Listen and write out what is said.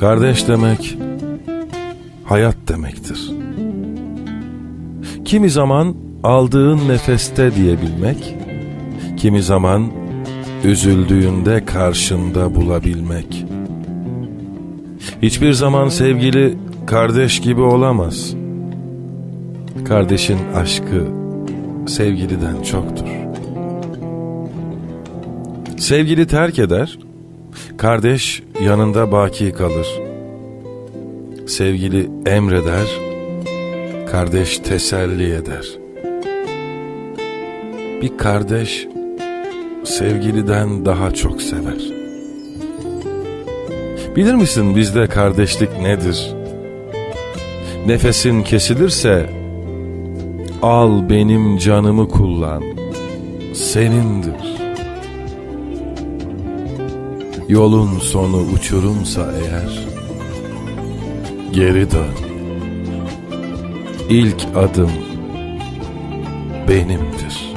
Kardeş demek hayat demektir. Kimi zaman aldığın nefeste diyebilmek, kimi zaman üzüldüğünde karşında bulabilmek. Hiçbir zaman sevgili kardeş gibi olamaz. Kardeşin aşkı sevgiliden çoktur. Sevgili terk eder, kardeş yanında baki kalır. Sevgili emreder, kardeş teselli eder. Bir kardeş sevgiliden daha çok sever. Bilir misin bizde kardeşlik nedir? Nefesin kesilirse al benim canımı kullan. Senindir. Yolun sonu uçurumsa eğer geri dön. İlk adım benimdir.